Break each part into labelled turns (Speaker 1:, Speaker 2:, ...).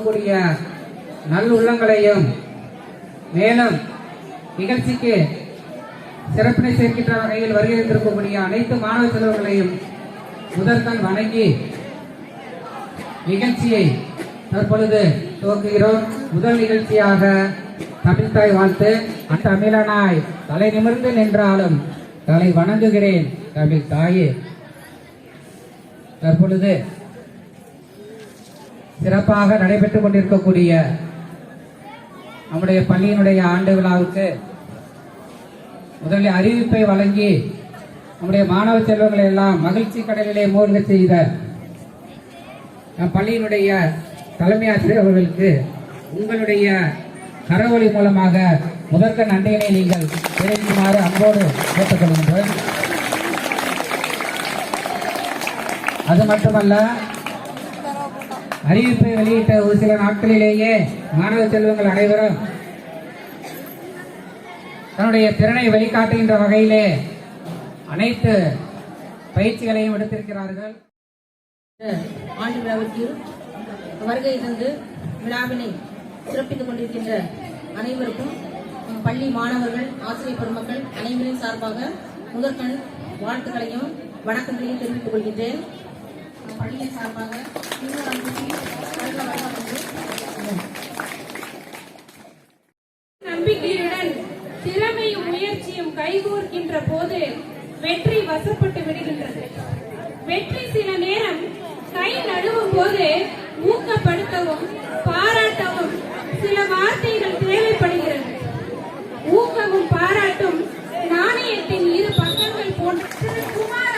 Speaker 1: இருக்கக்கூடிய நல் உள்ளங்களையும் மேலும் நிகழ்ச்சிக்கு சிறப்பினை சேர்க்கின்ற வகையில் வருகை அனைத்து மாணவ செல்வர்களையும் முதற்கண் வணங்கி நிகழ்ச்சியை தற்பொழுது துவக்குகிறோம். முதல் நிகழ்ச்சியாக தமிழ்தாய் வாழ்த்து. தமிழனாய் தலை நிமிர்ந்து நின்றாலும் தலை வணங்குகிறேன் தமிழ் தாயே. தற்பொழுது சிறப்பாக நடைபெற்றுக் கொண்டிருக்கக்கூடிய நம்முடைய பள்ளியினுடைய ஆண்டு விழாவுக்கு முதலில் அறிவிப்பை வழங்கி நம்முடைய மாணவ செல்வங்களை எல்லாம் மகிழ்ச்சி கடலிலே மூழ்க செய்த நம் பள்ளியினுடைய தலைமை ஆசிரியர் அவர்களுக்கு உங்களுடைய கரவொலி மூலமாக முதற்க நன்றியினை நீங்கள் தெரிவிக்குமாறு அன்போடு கேட்டுக்கொள்கின்றோம். அது மட்டுமல்ல அறிவிப்பை வெளியிட்ட ஒரு சில நாட்களிலேயே மாணவ செல்வங்கள் அனைவரும் தன்னுடைய திறனை வழிகாட்டுகின்ற வகையிலே அனைத்து பயிற்சிகளையும் எடுத்திருக்கிறார்கள்.
Speaker 2: ஆண்டு விழாவிற்கு வருகை தந்து விழாவினை சிறப்பித்துக் கொண்டிருக்கின்ற அனைவருக்கும் பள்ளி மாணவர்கள் ஆசிரியர் பெருமக்கள் அனைவரின் சார்பாக முதற்கண் வாழ்த்துக்களையும் வணக்கங்களையும் தெரிவித்துக் கொள்கின்றேன். நம் சார்பாக
Speaker 3: நம்பிக்கையுடன் திறமையும் முயற்சியும் கைகோர்க்கின்ற போது வெற்றி வசப்பட்டு விடுகின்றது. வெற்றி சில நேரம் கை நடுவும் போது ஊக்கப்படுத்தவும் பாராட்டவும் சில வார்த்தைகள் தேவைப்படுகிறது. ஊக்கமும் பாராட்டும் நாணயத்தின் இரு பக்கங்கள் போன்ற. குமார்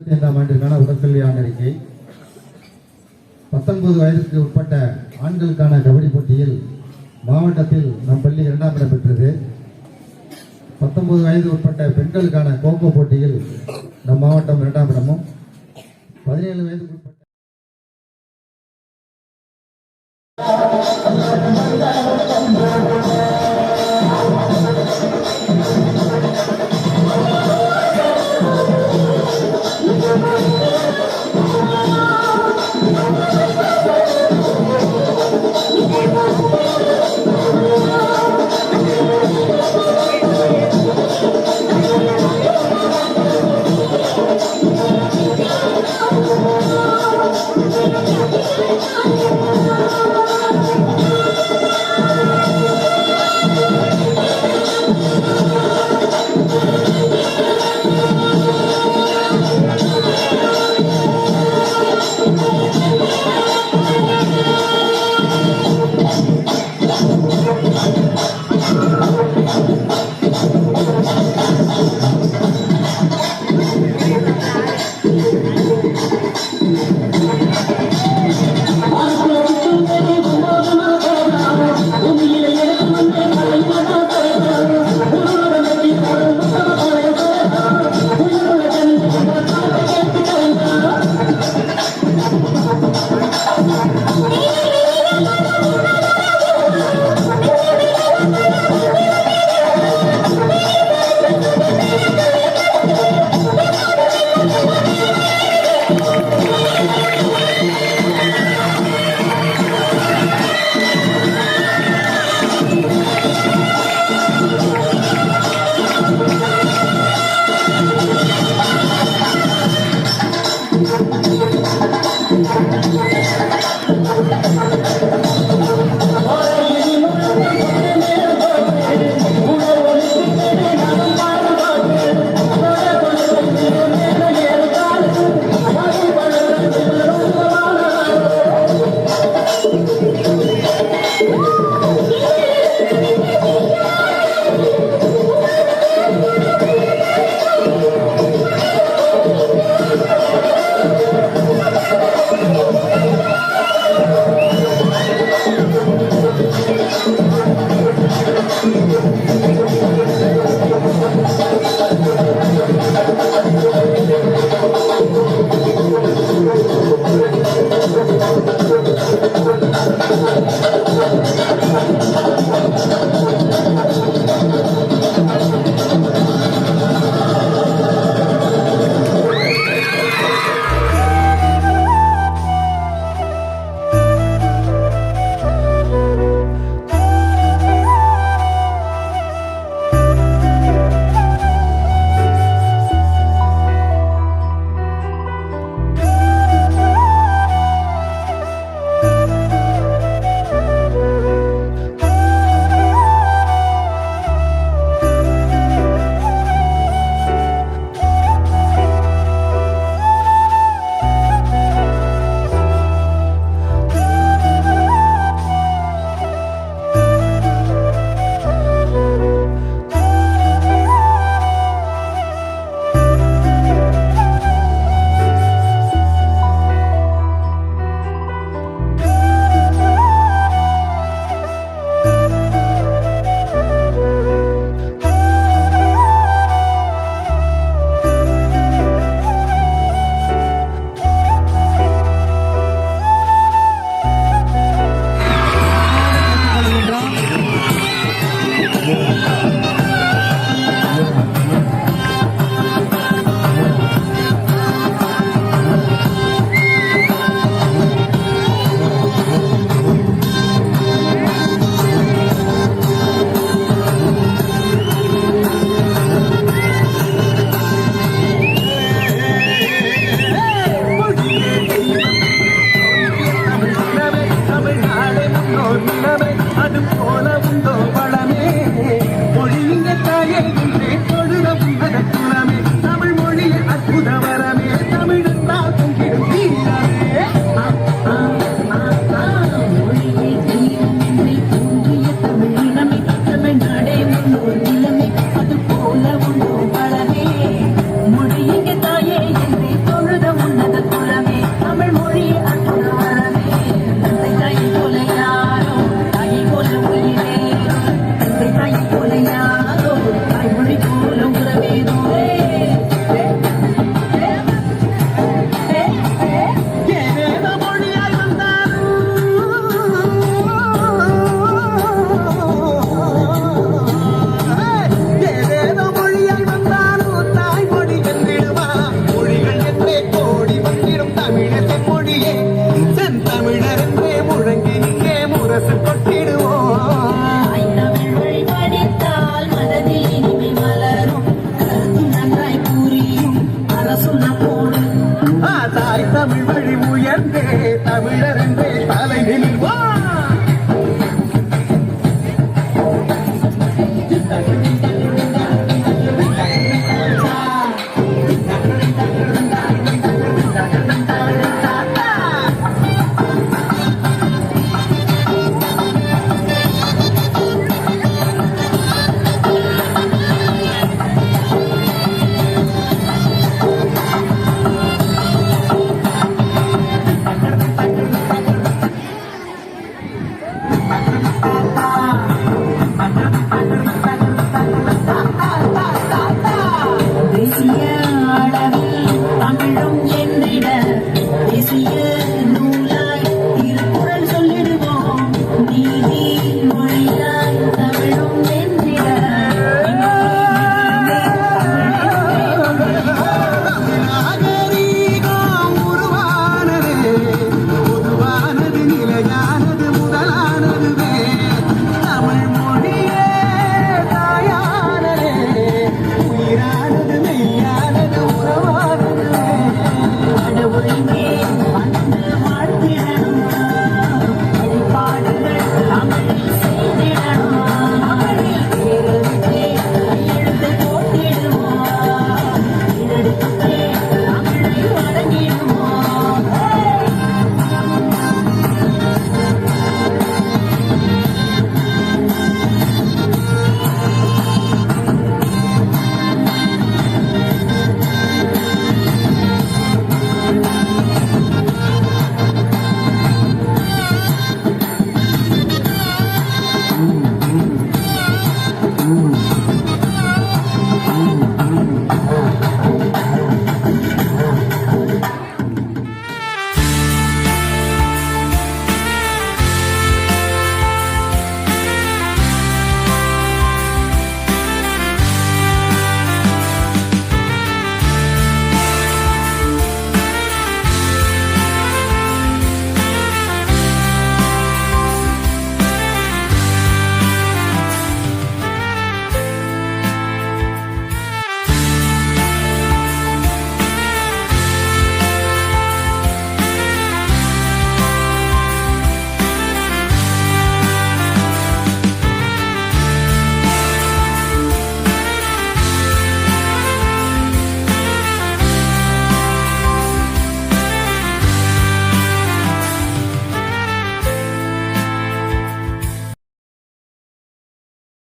Speaker 4: ஐந்தாம் ஆண்டிற்கான உடற்கல்வியான அறிக்கை பத்தொன்பது வயதுக்கு உட்பட்ட ஆண்களுக்கான கபடி போட்டியில் மாவட்டத்தில் நம் பள்ளி இரண்டாம் இடம் பெற்றது. பத்தொன்பது வயது உட்பட்ட பெண்களுக்கான கோகோ போட்டியில் நம் மாவட்டம் இரண்டாம் இடமும். பதினேழு வயதுக்கு உட்பட்ட